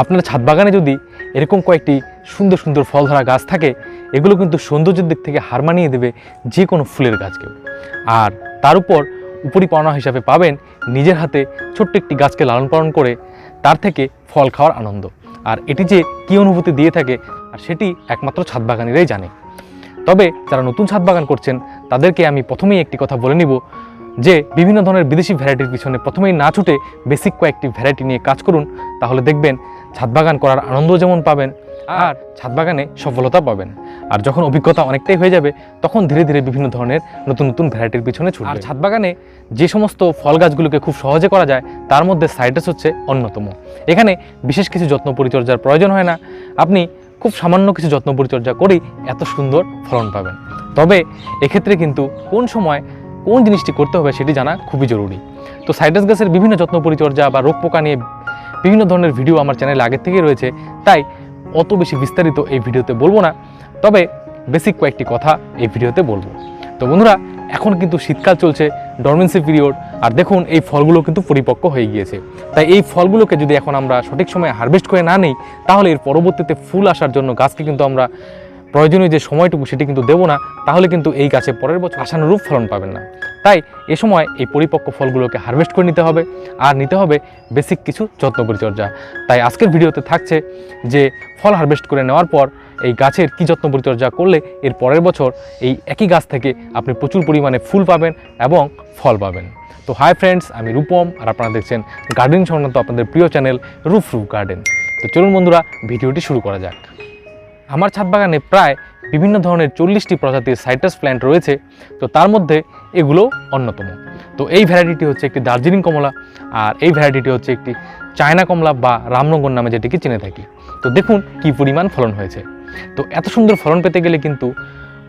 আপনার ছাদ বাগানে যদি এরকম কয়েকটি সুন্দর সুন্দর ফল ধরা গাছ থাকে, এগুলো কিন্তু সৌন্দর্যের দিক থেকে হার মানিয়ে দেবে যে কোনো ফুলের গাছকেও। আর তার উপর উপরি পাওনা হিসাবে পাবেন নিজের হাতে ছোট্ট একটি গাছকে লালন পালন করে তার থেকে ফল খাওয়ার আনন্দ। আর এটি যে কী অনুভূতি দিয়ে থাকে, আর সেটি একমাত্র ছাদ বাগানিরাই জানে। তবে যারা নতুন ছাদ বাগান করছেন, তাদেরকে আমি প্রথমেই একটি কথা বলে নিব যে বিভিন্ন ধরনের বিদেশি ভ্যারাইটির পিছনে প্রথমেই না ছুটে বেসিক কয়েকটি ভ্যারাইটি নিয়ে কাজ করুন তাহলে দেখবেন ছাদ বাগান করার আনন্দ যেমন পাবেন আর ছাদ বাগানে সফলতা পাবেন। আর যখন অভিজ্ঞতা অনেকটাই হয়ে যাবে তখন ধীরে ধীরে বিভিন্ন ধরনের নতুন নতুন ভ্যারাইটির পিছনে ছুটবে। আর ছাদ বাগানে যে সমস্ত ফল গাছগুলোকে খুব সহজে করা যায় তার মধ্যে সাইটাস হচ্ছে অন্যতম। এখানে বিশেষ কিছু যত্ন পরিচর্যার প্রয়োজন হয় না। আপনি খুব সামান্য কিছু যত্ন পরিচর্যা করেই এত সুন্দর ফলন পাবেন। তবে এক্ষেত্রে কিন্তু কোন সময় কোন জিনিসটি করতে হবে সেটি জানা খুবই জরুরি। তো সাইটাস গাছের বিভিন্ন যত্ন পরিচর্যা বা রোগ পোকা নিয়ে বিভিন্ন ধরনের ভিডিও আমার চ্যানেলে আগের থেকেই রয়েছে, তাই অত বেশি বিস্তারিত এই ভিডিওতে বলব না, তবে বেসিক কয়েকটি কথা এই ভিডিওতে বলব। তো বন্ধুরা, এখন কিন্তু শীতকাল চলছে ডরমেন্সি পিরিয়ড, আর দেখুন এই ফলগুলো কিন্তু পরিপক্ক হয়ে গিয়েছে। তাই এই ফলগুলোকে যদি এখন আমরা সঠিক সময়ে হারভেস্ট করে না নিই, তাহলে এর পরবর্তীতে ফুল আসার জন্য গাছকে কিন্তু আমরা প্রয়োজনীয় যে সময়টুকু সেটি কিন্তু দেবো না, তাহলে কিন্তু এই গাছে পরের বছর আশানুরূপ ফলন পাবেন না। তাই এ সময় এই পরিপক্ক ফলগুলোকে হারভেস্ট করে নিতে হবে, আর নিতে হবে বেসিক কিছু যত্ন পরিচর্যা। তাই আজকের ভিডিওতে থাকছে যে ফল হারভেস্ট করে নেওয়ার পর এই গাছের কী যত্ন পরিচর্যা করলে এর পরের বছর এই একই গাছ থেকে আপনি প্রচুর পরিমাণে ফুল পাবেন এবং ফল পাবেন। তো হাই ফ্রেন্ডস আমি রূপম, আর আপনারা দেখছেন গার্ডেন সংক্রান্ত আপনাদের প্রিয় চ্যানেল রুফ রুফ গার্ডেন তো চলুন বন্ধুরা, ভিডিওটি শুরু করা যাক। আমার ছাদ বাগানে প্রায় বিভিন্ন ধরনের চল্লিশটি প্রজাতির সাইটাস প্ল্যান্ট রয়েছে, তো তার মধ্যে এগুলো অন্যতম। তো এই ভ্যারাইটিটি হচ্ছে একটি দার্জিলিং কমলা, আর এই ভ্যারাইটিটি হচ্ছে একটি চায়না কমলা বা রামনগর নামে যেটিকে চিনে থাকি। তো দেখুন কি পরিমাণ ফলন হয়েছে। তো এত সুন্দর ফলন পেতে গেলে কিন্তু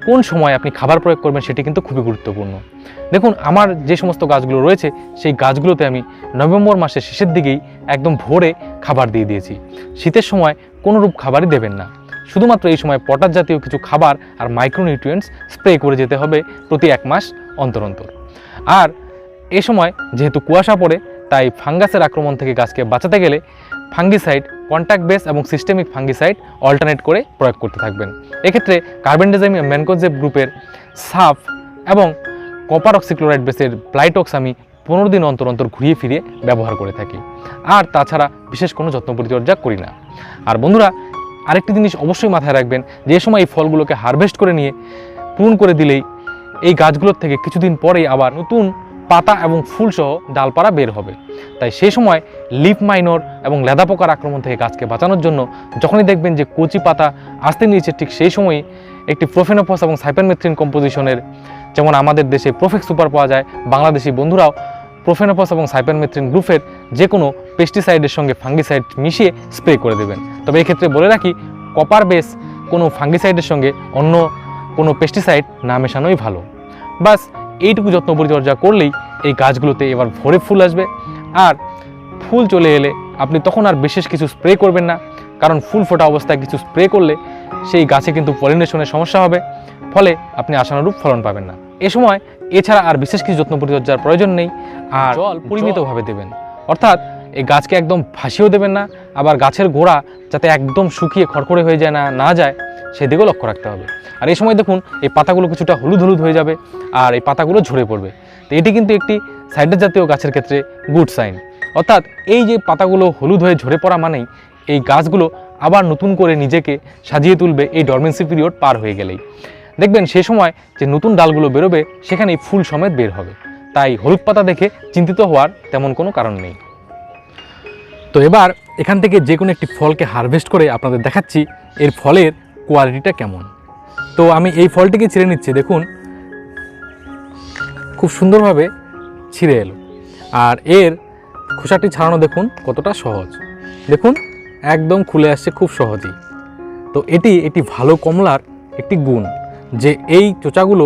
কোন সময় আপনি খাবার প্রয়োগ করবেন সেটি কিন্তু খুবই গুরুত্বপূর্ণ। দেখুন, আমার যে সমস্ত গাছগুলো রয়েছে, সেই গাছগুলোতে আমি নভেম্বর মাসের শেষের দিকেই একদম ভোরে খাবার দিয়ে দিয়েছি। শীতের সময় কোনোরূপ খাবারই দেবেন না। শুধুমাত্র এই সময় পটাশ জাতীয় কিছু খাবার আর মাইক্রোনিউট্রিয়েন্টস স্প্রে করে যেতে হবে প্রতি এক মাস অন্তর অন্তর। আর এ সময় যেহেতু কুয়াশা পড়ে, তাই ফাঙ্গাসের আক্রমণ থেকে গাছকে বাঁচাতে গেলে ফাঙ্গিসাইড কন্ট্যাক্ট বেস এবং সিস্টেমিক ফাঙ্গিসাইড অল্টারনেট করে প্রয়োগ করতে থাকবেন। এক্ষেত্রে কার্বেন্ডাজাইম ম্যানকোজেব গ্রুপের সাফ এবং কপার অক্সিক্লোরাইড বেসের প্লাইটক্স আমি পনেরো দিন অন্তর অন্তর ঘুরিয়ে ফিরিয়ে ব্যবহার করে থাকি। আর তাছাড়া বিশেষ কোনো যত্ন পরিচর্যা করি না। আর বন্ধুরা আরেকটি জিনিস অবশ্যই মাথায় রাখবেন, যে সময় এই ফলগুলোকে হারভেস্ট করে নিয়ে, পূরণ করে দিলেই এই গাছগুলোর থেকে কিছুদিন পরেই আবার নতুন পাতা এবং ফুলসহ ডালপালা বের হবে। তাই সেই সময় লিফ মাইনর এবং লেদা পোকার আক্রমণ থেকে গাছকে বাঁচানোর জন্য যখনই দেখবেন যে কচি পাতা আসতে নিয়েছে ঠিক সেই সময়ই একটি প্রোফেনোফস এবং সাইপেনমেথ্রিন কম্পোজিশনের, যেমন আমাদের দেশে প্রোফেক্স সুপার পাওয়া যায়, বাংলাদেশি বন্ধুরাও প্রোফেনোফস এবং সাইপেনমেথ্রিন গ্রুপের যে কোনো পেস্টিসাইডের সঙ্গে ফাঙ্গিসাইড মিশিয়ে স্প্রে করে দেবেন। তবে এক্ষেত্রে বলে রাখি কপার বেস কোনো ফাঙ্গিসাইডের সঙ্গে অন্য কোনো পেস্টিসাইড না মেশানোই ভালো। বাস এইটুকু যত্ন পরিচর্যা করলেই এই গাছগুলোতে এবার ভরে ফুল আসবে। আর ফুল চলে এলে আপনি তখন আর বিশেষ কিছু স্প্রে করবেন না কারণ ফুল ফোটা অবস্থায় কিছু স্প্রে করলে সেই গাছে কিন্তু পলিনেশনের সমস্যা হবে। ফলে আপনি আশানুরূপ ফলন পাবেন না। এ সময় এছাড়া আর বিশেষ কিছু যত্ন পরিচর্যার প্রয়োজন নেই। আর জল পরিমিতভাবে দেবেন। অর্থাৎ এই গাছকে একদম ভাসিয়েও দেবেন না, আবার গাছের গোড়া যাতে একদম শুকিয়ে খড়খড়ে হয়ে যায় না না যায়, সেদিকেও লক্ষ্য রাখতে হবে। আর এই সময় দেখুন, এই পাতাগুলো কিছুটা হলুদ হলুদ হয়ে যাবে আর এই পাতাগুলো ঝরে পড়বে। তো এটি কিন্তু একটি সাইডার জাতীয় গাছের ক্ষেত্রে গুড সাইন। অর্থাৎ এই যে পাতাগুলো হলুদ হয়ে ঝরে পড়া মানেই এই গাছগুলো আবার নতুন করে নিজেকে সাজিয়ে তুলবে এই ডরমেন্সি পিরিয়ড পার হয়ে গেলেই। দেখবেন সে সময় যে নতুন ডালগুলো বেরোবে, সেখানেই ফুল সমেত বের হবে। তাই হলুদ পাতা দেখে চিন্তিত হওয়ার তেমন কোনো কারণ নেই। তো এবার এখান থেকে যে কোনো একটি ফলকে হারভেস্ট করে আপনাদের দেখাচ্ছি, এর ফলের কোয়ালিটিটা কেমন। তো আমি এই ফলটিকে ছিঁড়ে নিচ্ছি, দেখুন। খুব সুন্দরভাবে ছিঁড়ে এলো। আর এর খোসাটি ছাড়ানো দেখুন কতটা সহজ। দেখুন, একদম খুলে আসছে খুব সহজেই। তো এটি একটি ভালো কমলার একটি গুণ, যে এই চোচাগুলো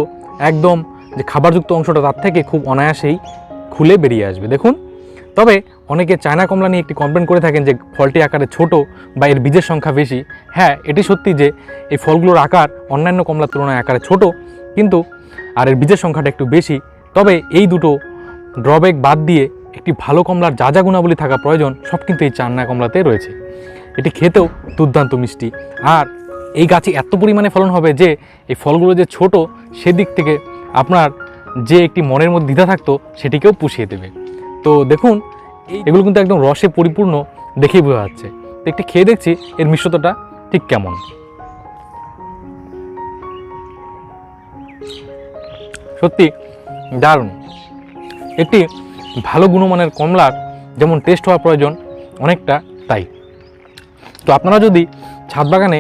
একদম যে খাবারযুক্ত অংশটা তার থেকে খুব অনায়াসেই খুলে বেরিয়ে আসবে। দেখুন, তবে অনেকে চায়না কমলা নিয়ে একটি কমপ্লেন করে থাকেন যে ফলটি আকারে ছোট বা এর বীজের সংখ্যা বেশি। হ্যাঁ এটি সত্যি যে এই ফলগুলোর আকার অন্যান্য কমলার তুলনায় আকারে ছোট, কিন্তু আর এর বীজের সংখ্যাটা একটু বেশি। তবে এই দুটো ড্রব্যাক বাদ দিয়ে একটি ভালো কমলার যা যা গুণাবলী থাকা প্রয়োজন, সব কিন্তু এই চান্না কমলাতে রয়েছে। এটি খেতেও দুর্দান্ত মিষ্টি। আর এই গাছে এত পরিমাণে ফলন হবে যে এই ফলগুলো যে ছোট, সেদিক থেকে আপনার যে একটি মনের মধ্যে দ্বিধা থাকতো, সেটিকেও পুষিয়ে দেবে। তো দেখুন, এগুলো কিন্তু একদম রসে পরিপূর্ণ দেখেই বোঝা যাচ্ছে। তো একটি খেয়ে দেখছি, এর মিশ্রতাটা ঠিক কেমন। সত্যি, দারুণ। একটি ভালো গুণমানের কমলার যেমন টেস্ট হওয়া প্রয়োজন, অনেকটা তাই। তো আপনারা যদি ছাদ বাগানে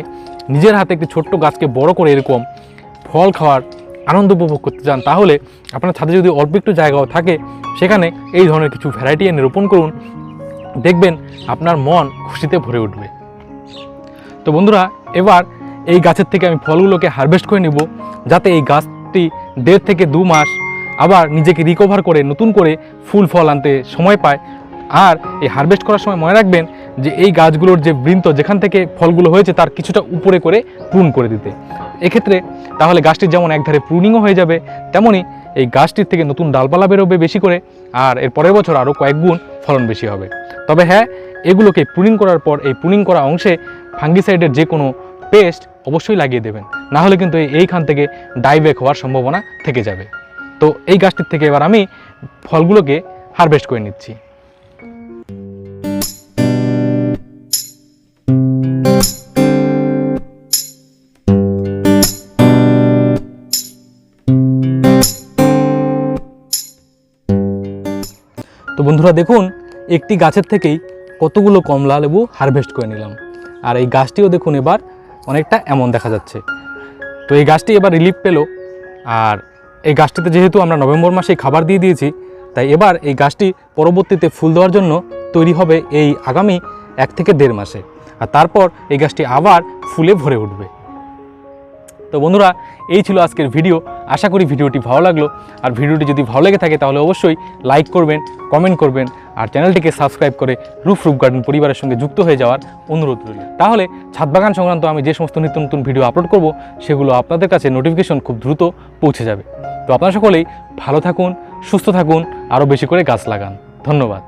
নিজের হাতে একটি ছোট্ট গাছকে বড় করে এরকম ফল খাওয়ার আনন্দ উপভোগ করতে চান, তাহলে আপনার ছাদে যদি অল্প একটু জায়গাও থাকে, সেখানে এই ধরনের কিছু ভ্যারাইটি এনে রোপণ করুন। দেখবেন আপনার মন খুশিতে ভরে উঠবে। তো বন্ধুরা, এবার এই গাছের থেকে আমি ফলগুলোকে হারভেস্ট করে নিব, যাতে এই গাছটি দেড় থেকে দু মাস আবার নিজেকে রিকভার করে, নতুন করে ফুল ফল আনতে সময় পায়। আর এই হারভেস্ট করার সময় মনে রাখবেন যে এই গাছগুলোর যে বৃন্ত, যেখান থেকে ফলগুলো হয়েছে, তার কিছুটা উপরে করে প্রুন করে দিতে। এক্ষেত্রে তাহলে গাছটির যেমন একধারে প্রুনিংও হয়ে যাবে তেমনই এই গাছটির থেকে নতুন ডালপালা বেরোবে বেশি করে, আর এর পরের বছর আরও কয়েক গুণ ফলন বেশি হবে। তবে হ্যাঁ এগুলোকে প্রুনিং করার পর এই প্রুনিং করা অংশে ফাঙ্গিসাইডের যে কোনো পেস্ট অবশ্যই লাগিয়ে দেবেন, না হলে কিন্তু এই- এইখান থেকে ডাইব্যাক হওয়ার সম্ভাবনা থেকে যাবে। তো এই গাছটির থেকে এবার আমি ফলগুলোকে হারভেস্ট করে নিচ্ছি। বন্ধুরা দেখুন, একটি গাছের থেকেই কতগুলো কমলা লেবু হারভেস্ট করে নিলাম। আর এই গাছটিও দেখুন এবার অনেকটা এমন দেখা যাচ্ছে। তো এই গাছটি এবার রিলিফ পেল। আর এই গাছটিতে যেহেতু আমরা নভেম্বর মাসে খাবার দিয়ে দিয়েছি, তাই এবার এই গাছটি পরবর্তীতে ফুল দেওয়ার জন্য তৈরি হবে এই আগামী এক থেকে দেড় মাসে। আর তারপর এই গাছটি আবার ফুলে ভরে উঠবে। তো বন্ধুরা, এই ছিল আজকের ভিডিও। আশা করি ভিডিওটি ভালো লাগল। আর ভিডিওটি যদি ভালো লেগে থাকে, তাহলে অবশ্যই লাইক করবেন কমেন্ট করবেন, আর চ্যানেলটিকে সাবস্ক্রাইব করে রুফ রুফ গার্ডেন পরিবারের সঙ্গে যুক্ত হয়ে যাওয়ার অনুরোধ রইল। তাহলে ছাদ বাগান সংক্রান্ত আমি যে সমস্ত নিত্য নতুন ভিডিও আপলোড করব, সেগুলো আপনাদের কাছে নোটিফিকেশন খুব দ্রুত পৌঁছে যাবে। তো আপনারা সকলেই ভালো থাকুন, সুস্থ থাকুন, আরও বেশি করে গাছ লাগান। ধন্যবাদ।